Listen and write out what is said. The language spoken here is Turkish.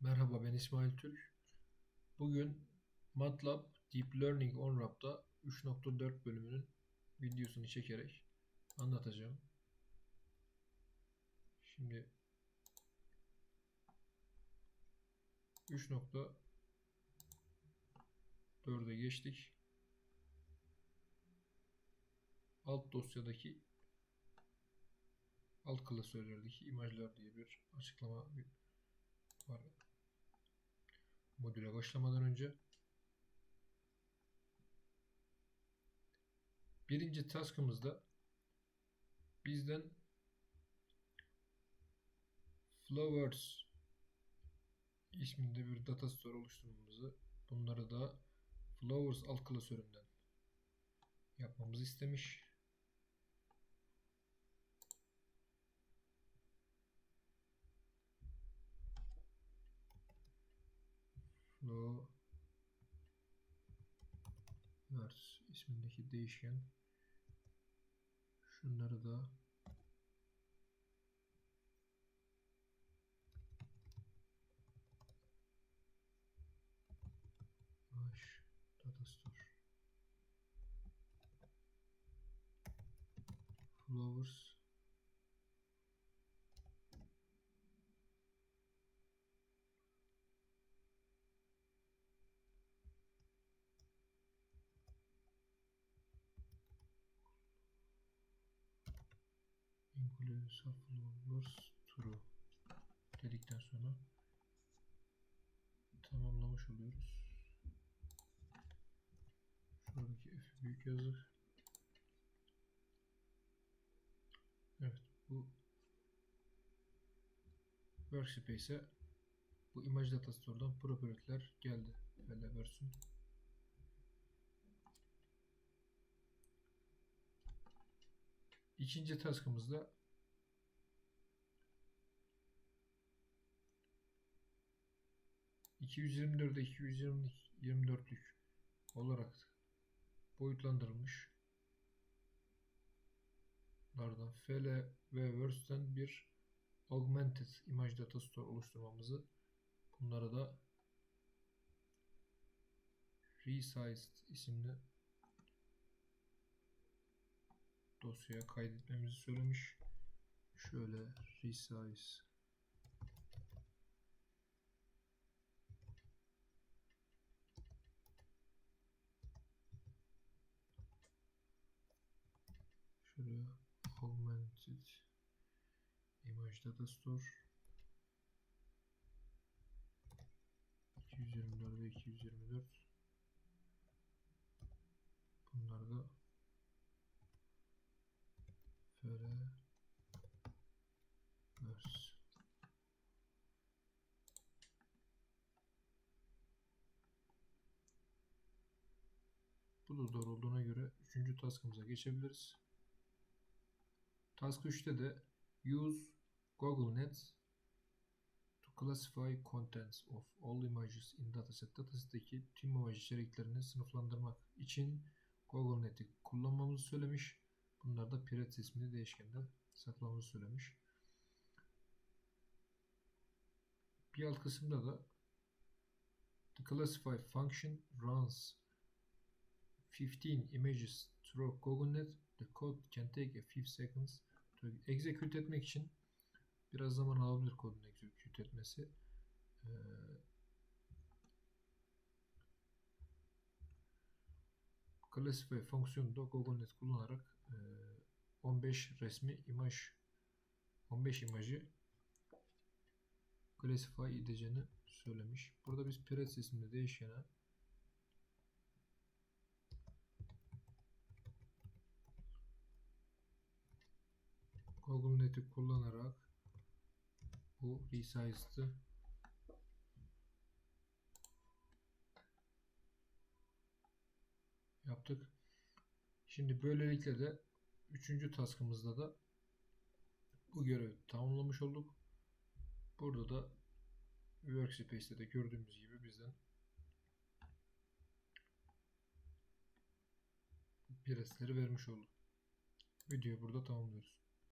Merhaba ben İsmail Türk. Bugün MATLAB Deep Learning OnRap'ta 3.4 bölümünün videosunu çekerek anlatacağım. Şimdi 3.4'e geçtik. Alt dosyadaki alt klasörlerdeki imajlar diye bir açıklama var modüle başlamadan önce. Birinci taskımızda bizden Flowers isminde bir data store oluşturmamızı bunları da Flowers alt klasöründen yapmamızı istemiş. Flowers ismindeki değişken. Şunları da Baş data store Flowers include flowers true dedikten sonra tamamlamış oluyoruz. Şuradaki F büyük yazı. Evet bu Workspace'e bu Image Data Store'dan property'ler geldi. Böyle versin. İkinci taskımızda ...224'e 224'lük olarak boyutlandırılmış lardan FL ve Worst'ten bir Augmented Image Data Store oluşturmamızı bunlara da Resized isimli dosyaya kaydetmemizi söylemiş. Şöyle resize augmented image data store 224 ve 224 bunlar da Fere vers Bu da doğru olduğuna göre 3. taskımıza geçebiliriz. Task 3'te de use Google Net to classify contents of all images in dataset. Dataset'teki tüm imaj içeriklerini sınıflandırmak için Google Net'i kullanmamızı söylemiş. Bunlar da Pirates ismini değişkende saklamamızı söylemiş. Bir alt kısımda da the classify function runs 15 images through GoogleNet. The code can take a few seconds execute etmek için biraz zaman alabilir kodun execute etmesi. Ee, Classify fonksiyonu da GoogleNet kullanarak 15 resmi imaj 15 imajı classify edeceğini söylemiş. Burada biz Pirates isimli değişkene Google Net'i kullanarak bu resized'ı yaptık. Şimdi böylelikle de üçüncü taskımızda da bu görevi tamamlamış olduk. Burada da Workspace'te de gördüğümüz gibi bizden presleri vermiş olduk. Videoyu burada tamamlıyoruz.